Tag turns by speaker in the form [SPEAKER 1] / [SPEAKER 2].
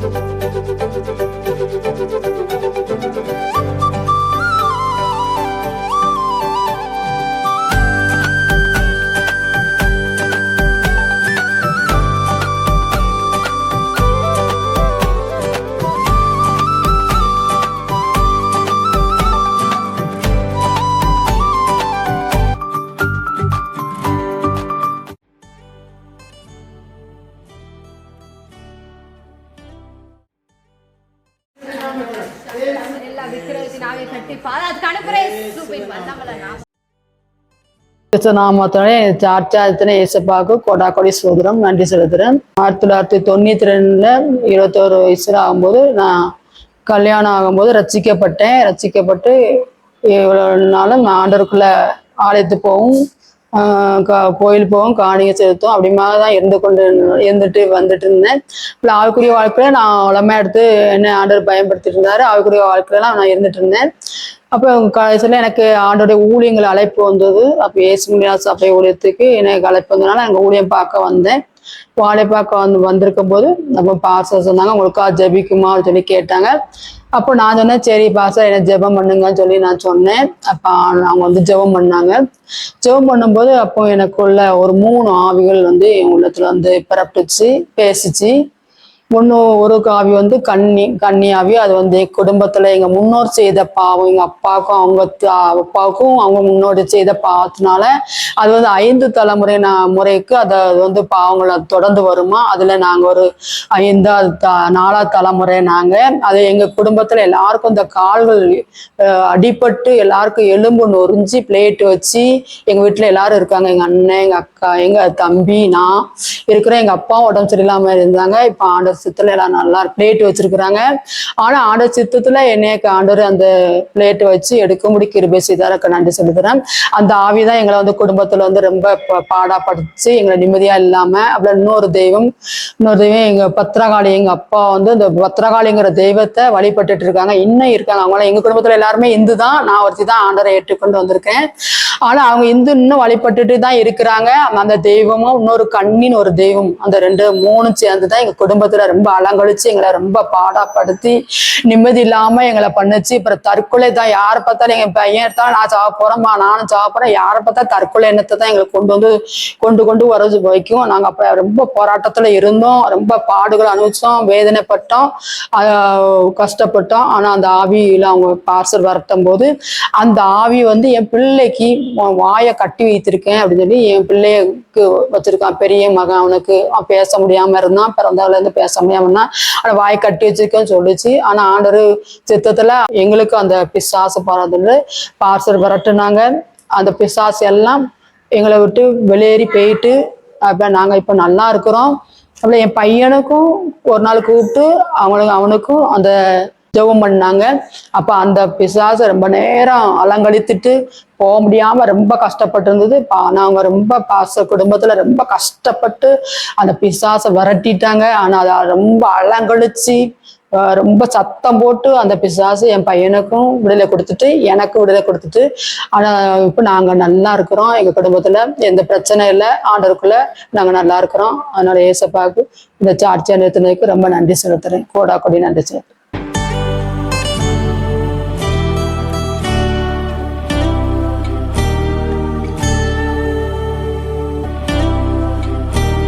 [SPEAKER 1] Thank you.
[SPEAKER 2] நாமத்தோட சாட்சாத்தின இயேசப்பாவுக்கு கொடாக்கொடி சோதரம் நன்றி செலுத்துறேன் ஆயிரத்தி தொள்ளாயிரத்தி தொண்ணூத்தி ரெண்டுல இருபத்தோரு வயசுல ஆகும்போது நான் கல்யாணம் ஆகும்போது ரச்சிக்கப்பட்டேன் ரச்சிக்கப்பட்டு இவ்வளவு நாளும் ஆண்டருக்குள்ள ஆலயத்து போகும் கோயில் போகும் காணிகை செலுத்தும் அப்படி மாதிரி தான் இருந்து கொண்டு இருந்துட்டு வந்துட்டு இருந்தேன். இப்போ ஆவிக்குரிய வாழ்க்கையில நான் உலமா எடுத்து என்ன ஆண்டவர் பயன்படுத்திட்டு இருந்தாரு. ஆவிக்குரிய வாழ்க்கையில நான் இருந்துட்டு இருந்தேன். அப்போ கடைசியில் எனக்கு ஆண்டோடைய ஊழியங்கள் அழைப்பு வந்தது. அப்போ ஏசு முடியாத சபை ஊழியத்துக்கு எனக்கு அழைப்பு வந்ததுனால எங்கள் ஊழியம் பார்க்க வந்தேன். வாழை வந்து வந்திருக்கும் போது நம்ம பாச சொன்னாங்க. உங்களுக்கா ஜெபிக்குமான்னு சொல்லி கேட்டாங்க. அப்போ நான் சொன்னேன் சரி பாச என்ன ஜெபம் பண்ணுங்கன்னு சொல்லி நான் சொன்னேன். அப்போ அவங்க வந்து ஜெபம் பண்ணாங்க. ஜெபம் பண்ணும்போது அப்போ எனக்குள்ள ஒரு மூணு ஆவிகள் வந்து என் உள்ளத்துல வந்து பிறப்பிச்சு பேசிச்சு. ஒன்று ஒரு காவி வந்து கன்னி கன்னியாவி அது வந்து குடும்பத்துல எங்க முன்னோர் செய்த பாவம் எங்க அப்பாவுக்கும் அவங்க அப்பாவுக்கும் அவங்க முன்னோர் செய்த பாவத்தினால அது வந்து ஐந்து தலைமுறை நான் முறைக்கு அதை அது வந்து பாவங்களை தொடர்ந்து வருமா? அதுல நாங்க ஒரு ஐந்தாவது த நாலாவது தலைமுறை நாங்க. அது எங்க குடும்பத்துல எல்லாருக்கும் இந்த கால்கள் அடிபட்டு எல்லாருக்கும் எலும்பு நொறிஞ்சு பிளேட் வச்சு எங்க வீட்டுல எல்லாரும் இருக்காங்க. எங்க அண்ணன் எங்க அக்கா எங்க தம்பி நான் இருக்கிற எங்க அப்பா உடம்பு சரியில்லாம இருந்தாங்க. இப்ப ஆண்டர் சித்தத்துல எல்லாம் நல்லா பிளேட் வச்சிருக்கிறாங்க. ஆனா ஆண்ட சித்தத்துல என்னைய ஆண்டவர் அந்த பிளேட் வச்சு எடுக்க முடி கிருபை செய்தாருக்கு நன்றி செலுத்துறேன் அந்த ஆவிதான் எங்களை வந்து குடும்பத்துல வந்து ரொம்ப பாடா படிச்சு எங்களை நிம்மதியா இல்லாம அப்புறம் இன்னொரு தெய்வம் இன்னொரு தெய்வம் எங்க பத்திரகாளி எங்க அப்பா வந்து இந்த பத்திரகாளிங்கிற தெய்வத்தை வழிபட்டுட்டு இருக்காங்க. இன்னும் இருக்காங்க. அவங்களாம் எங்க குடும்பத்துல எல்லாருமே இந்து தான் நான் ஒருத்தி தான் ஆண்டரை ஏற்றுக்கொண்டு வந்திருக்கேன். ஆனா அவங்க இந்து இன்னும் வழிபட்டுட்டு தான் இருக்கிறாங்க. அந்த- அந்த தெய்வமும் இன்னொரு கண்ணின் ஒரு தெய்வம். அந்த ரெண்டு மூணு சேர்ந்து தான் எங்க குடும்பத்துல ரொம்ப அலங்கழிச்சு எங்களை ரொம்ப பாடாப்படுத்தி நிம்மதி இல்லாம எங்களை பண்ணுச்சு. அப்புறம் தற்கொலை தான் யாரை பார்த்தாலும் எங்க பையன் எடுத்தாலும் நான் சாவ போறேம்மா நானும் சாப்பிட்றேன் போறேன். யாரை பார்த்தா தற்கொலை எண்ணத்தை தான் எங்களை கொண்டு வந்து கொண்டு கொண்டு வர வைக்கும் நாங்க அப்ப ரொம்ப போராட்டத்துல இருந்தோம். ரொம்ப பாடுகள் அனுபவிச்சோம் வேதனைப்பட்டோம் கஷ்டப்பட்டோம். ஆனா அந்த ஆவியில அவங்க பார்சல் வரட்டும் போது அந்த ஆவி வந்து என் பிள்ளைக்கு வாயை கட்டி வைத்திருக்கேன் அப்படின்னு சொல்லி என் பிள்ளைக்கு வச்சிருக்கான். பெரிய மகன் அவனுக்கு பேச முடியாம இருந்தான். பிறந்தவள இருந்து பேச சமயம்னா இருந்தான் வாய் கட்டி வச்சிருக்கேன்னு சொல்லிச்சு. ஆனா ஆண்டவர் சித்தத்துல எங்களுக்கு அந்த பிசாசு போறதுல பார்சல் விரட்டுனாங்க. அந்த பிசாசு எல்லாம் எங்களை விட்டு வெளியேறி போயிட்டு அப்ப நாங்க இப்ப நல்லா இருக்கிறோம். அப்புறம் என் பையனுக்கும் ஒரு நாள் கூப்பிட்டு அவங்களுக்கு அவனுக்கும் அந்த ஜெபம் பண்ணாங்க. அப்ப அந்த பிசாசை ரொம்ப நேரம் அலங்கழித்துட்டு போக முடியாம ரொம்ப கஷ்டப்பட்டு இருந்தது பா- நாங்க ரொம்ப பாச குடும்பத்துல ரொம்ப கஷ்டப்பட்டு அந்த பிசாசை விரட்டிட்டாங்க. ஆனா அதை ரொம்ப அலங்கழிச்சு ரொம்ப சத்தம் போட்டு அந்த பிசாசு என் பையனுக்கும் விடுதலை கொடுத்துட்டு எனக்கும் விடுதலை கொடுத்துட்டு ஆனா இப்ப நாங்க நல்லா இருக்கிறோம். எங்க குடும்பத்துல எந்த பிரச்சனை இல்லை. ஆண்டருக்குள்ள நாங்க நல்லா இருக்கிறோம். அதனால ஏசப்பாக்கு இந்த சாட்சியா நிறுத்தினதுக்கு ரொம்ப நன்றி செலுத்துறேன். கோடா கொடி நன்றி செலுத்துறேன்.